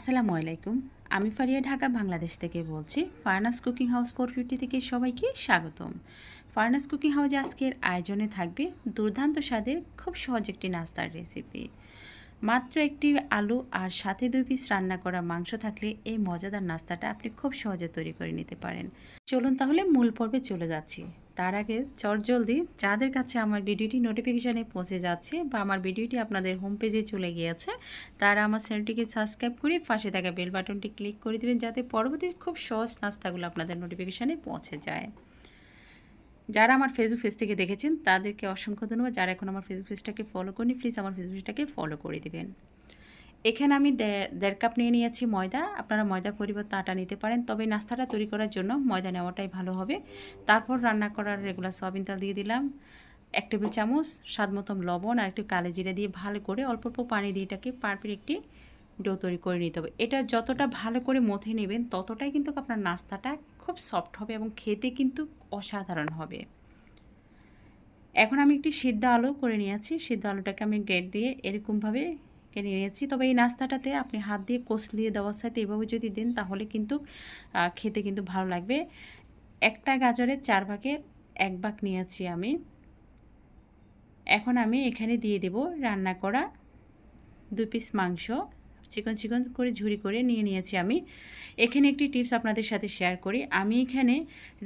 আসসালামু আলাইকুম। আমি ফারিয়া, ঢাকা, বাংলাদেশ থেকে বলছি, furnace cooking house four fifty থেকে সবাইকে স্বাগতম। ফার্নাস কুকিং হাউসে আজকের আয়োজনে থাকবে দুর্দান্ত স্বাদের, খুব সহজ একটি নাস্তার রেসিপি। মাত্র একটি আলু আর সাথে দুই পিস রান্না করা মাংস থাকলে এই মজাদার নাস্তাটা আপনি খুব সহজে তৈরি করে নিতে পারেন। চলুন তাহলে মূল পর্বে চলে যাচ্ছি। তার আগে চটজলদি যাদের কাছে আমার ভিডিওটি নোটিফিকেশানে পৌঁছে যাচ্ছে বা আমার ভিডিওটি আপনাদের হোম পেজে চলে গিয়েছে, তারা আমার চ্যানেলটিকে সাবস্ক্রাইব করে পাশে থাকা বেল বাটনটি ক্লিক করে দেবেন যাতে পরবর্তী খুব সহজ নাস্তাগুলো আপনাদের নোটিফিকেশানে পৌঁছে যায়। যারা আমার ফেসবুক পেজ থেকে দেখেছেন, তাদেরকে অসংখ্য ধন্যবাদ। যারা এখন আমার ফেসবুক পেজটাকে ফলো করেনি প্লিজ আমার ফেসবুক পেজটাকে ফলো করে দেবেন। এখানে আমি দেড় কাপ নিয়ে নিয়েছি ময়দা। আপনারা ময়দা পরিবর্তে আটা নিতে পারেন। তবে নাস্তাটা তৈরি করার জন্য ময়দা নেওয়াটাই ভালো হবে। তারপর রান্না করার রেগুলার সয়াবিন তেল দিয়ে দিলাম। এক টেবিল চামচ স্বাদ মতন লবণ আর একটু কালো জিরা দিয়ে ভালো করে অল্প অল্প পানি দিয়ে এটাকে পারপের একটি ডো তৈরি করে নিতে হবে। এটা যতটা ভালো করে মথে নেবেন, ততটাই কিন্তু আপনার নাস্তাটা খুব সফট হবে এবং খেতে কিন্তু অসাধারণ হবে। এখন আমি একটি সিদ্ধ আলু করে নিয়েছি। সিদ্ধ আলুটাকে আমি গ্রেড দিয়ে এরকমভাবে কেটে নিয়েছি। তবে এই নাস্তাটাতে আপনি হাত দিয়ে কষলিয়ে দেওয়ার সাথে এভাবে যদি দেন, তাহলে কিন্তু খেতে কিন্তু ভালো লাগবে। একটা গাজরের চার ভাগের এক ভাগ নিয়েছি আমি। এখন আমি এখানে দিয়ে দেব রান্না করা দু পিস মাংস। চিকন চিকন করে ঝুরি করে নিয়ে নিয়েছি আমি। এখানে একটি টিপস আপনাদের সাথে শেয়ার করি। আমি এখানে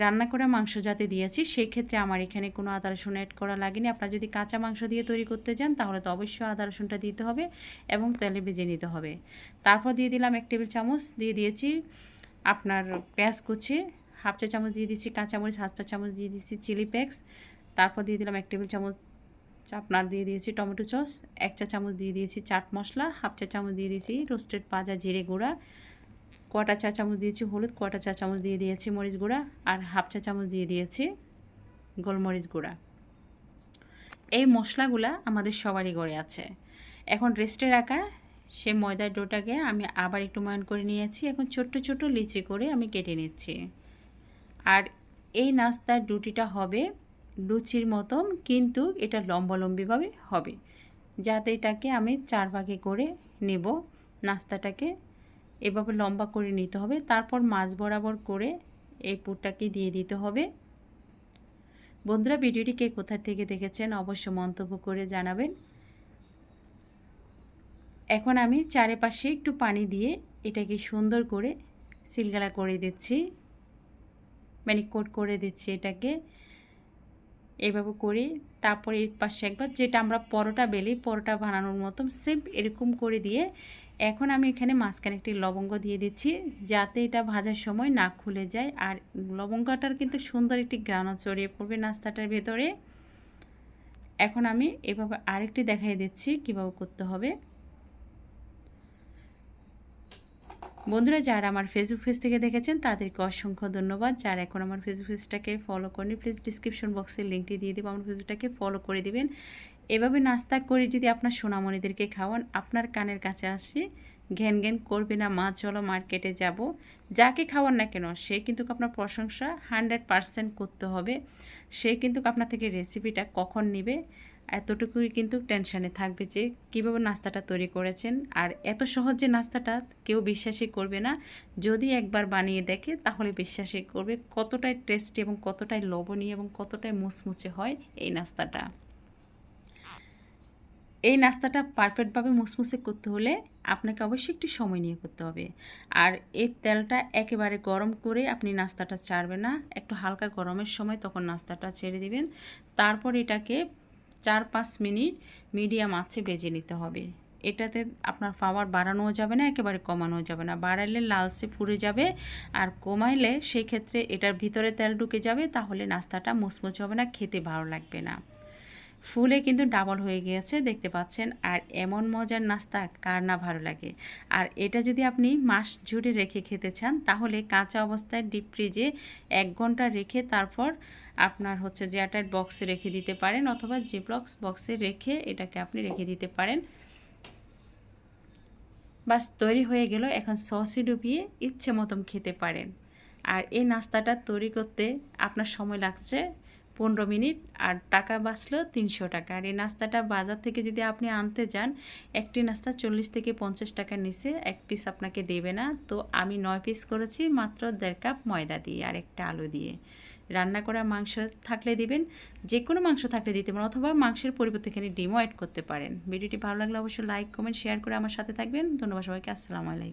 রান্না করা মাংস যাতে দিয়েছি, সেক্ষেত্রে আমার এখানে কোনো আদা রসুন অ্যাড করা লাগেনি। আপনারা যদি কাঁচা মাংস দিয়ে তৈরি করতে চান, তাহলে তো অবশ্যই আদা রসুনটা দিতে হবে এবং তেলে ভেজে নিতে হবে। তারপর দিয়ে দিলাম এক টেবিল চামচ, দিয়ে দিয়েছি আপনার পেঁয়াজ কুচি, হাফ চা চামচ দিয়ে দিচ্ছি কাঁচামরিচ, হাফ চা চামচ দিয়ে দিচ্ছি চিলি প্যাক্স তারপর দিয়ে দিলাম এক টেবিল চামচ আপনার দিয়ে দিয়েছি টমেটো সস, এক চা চামচ দিয়ে দিয়েছি চাট মশলা, হাফ চা চামচ দিয়ে দিয়েছি রোস্টেড পাজা জিরে গুঁড়া, কটা চা চামচ দিয়েছি হলুদ, কটা চা চামচ দিয়ে দিয়েছি মরিচ গুঁড়া, আর হাফ চা চামচ দিয়ে দিয়েছি গোলমরিচ গুঁড়া। এই মশলাগুলা আমাদের সবারই গড়ে আছে। এখন রেস্টে রাখা সে ময়দার ডোটাকে আমি আবার একটু ময়ন করে নিয়েছি। এখন ছোট্ট ছোট্ট লিচি করে আমি কেটে নিচ্ছি। আর এই নাস্তার রুটিটা হবে লুচির মতন, কিন্তু এটা লম্বালম্বিভাবে হবে। যাতে এটাকে আমি চার ভাগে করে নেব। নাস্তাটাকে এভাবে লম্বা করে নিতে হবে। তারপর মাছ বরাবর করে এই পুরটাকে দিয়ে দিতে হবে। বন্ধুরা, ভিডিওটি কে কোথা থেকে দেখেছেন অবশ্য মন্তব্য করে জানাবেন। এখন আমি চারিপাশে একটু পানি দিয়ে এটাকে সুন্দর করে সিলগালা করে দিচ্ছি। মানে কোট করে দিচ্ছি এটাকে। এইভাবে করি। তারপরে এই পাশে একবার যেটা আমরা পরোটা বেলি, পরোটা বানানোর মতো সেম এরকম করে দিয়ে এখন আমি এখানে মাঝখানে একটি লবঙ্গ দিয়ে দিচ্ছি যাতে এটা ভাজার সময় না খুলে যায়। আর লবঙ্গটার কিন্তু সুন্দর একটি গ্রানো চড়িয়ে পড়বে নাস্তাটার ভেতরে। এখন আমি এভাবে আরেকটি দেখাই দিচ্ছি কীভাবে করতে হবে। বন্ধুরা, যারা আমার ফেসবুক পেজ থেকে দেখেছেন, তাদেরকে অসংখ্য ধন্যবাদ। যারা এখন আমার ফেসবুক পেজটাকে ফলো করেনি প্লিজ ডিসক্রিপশন বক্সে লিঙ্কটি দিয়ে দেবো, আমার ফেসবুকটাকে ফলো করে দিবেন। এভাবে নাস্তা করে যদি আপনার সোনামণিদেরকে খাওয়ান, আপনার কানের কাছে আসে, ঘ্যান ঘ্যান করবে না, মা, চলো মার্কেটে যাব। যাকে খাওয়ান না কেন, সে কিন্তু আপনার প্রশংসা হান্ড্রেড পারসেন্ট করতে হবে। সে কিন্তু আপনার থেকে রেসিপিটা কখন নেবে? এতটুকুই কিন্তু টেনশানে থাকবে যে কীভাবে নাস্তাটা তৈরি করেছেন। আর এত সহজ নাস্তাটা কেউ বিশ্বাসই করবে না। যদি একবার বানিয়ে দেখে তাহলে বিশ্বাসই করবে কতটাই টেস্টি এবং কতটাই লবণীয় এবং কতটাই মুচমুচে হয় এই নাস্তাটা। এই নাস্তাটা পারফেক্টভাবে মুসমুসে করতে হলে আপনাকে অবশ্যই একটু সময় নিয়ে করতে হবে। আর এই তেলটা একেবারে গরম করে আপনি নাস্তাটা চাড়বে না। একটু হালকা গরমের সময় তখন নাস্তাটা ছেড়ে দিবেন। তারপর এটাকে চার পাঁচ মিনিট মিডিয়াম আছে বেজে নিতে হবে। এটাতে আপনার পাওয়ার বাড়ানোও যাবে না, একেবারে কমানোও যাবে না। বাড়াইলে লালসে ফুরে যাবে আর কমাইলে সেই ক্ষেত্রে এটার ভিতরে তেল ঢুকে যাবে, তাহলে নাস্তাটা মুচমুচ হবে না, খেতে ভালো লাগবে না। ফুলে কিন্তু ডাবল হয়ে গিয়েছে, দেখতে পাচ্ছেন। আর এমন মজার নাস্তা কার না ভালো লাগে। আর এটা যদি আপনি মাস জুড়ে রেখে খেতে চান, তাহলে কাঁচা অবস্থায় ডিপ ফ্রিজে এক ঘণ্টা রেখে তারপর আপনার হচ্ছে যে এয়ারটাইট বক্সে রেখে দিতে পারেন অথবা যে ব্লক্স বক্সে রেখে এটাকে আপনি রেখে দিতে পারেন। বাস, তৈরি হয়ে গেল। এখন সসে ডুবিয়ে ইচ্ছে মতন খেতে পারেন। আর এই নাস্তাটা তৈরি করতে আপনার সময় লাগছে। পনেরো মিনিট আর টাকা বাঁচলো তিনশো টাকা। আর এই নাস্তাটা বাজার থেকে যদি আপনি আনতে যান, একটি নাস্তা চল্লিশ থেকে পঞ্চাশ টাকার নিচে এক পিস আপনাকে দেবে না। তো আমি নয় পিস করেছি মাত্র দেড় কাপ ময়দা দিয়ে আর একটা আলু দিয়ে। রান্না করা মাংস থাকলে দিবেন যে কোনো মাংস থাকলে দিতে পারেন অথবা মাংসের পরিবর্তে এখানে ডিমও অ্যাড করতে পারেন। ভিডিওটি ভালো লাগলে অবশ্যই লাইক কমেন্ট শেয়ার করে আমার সাথে থাকবেন। ধন্যবাদ সবাইকে, আসসালামু আলাইকুম।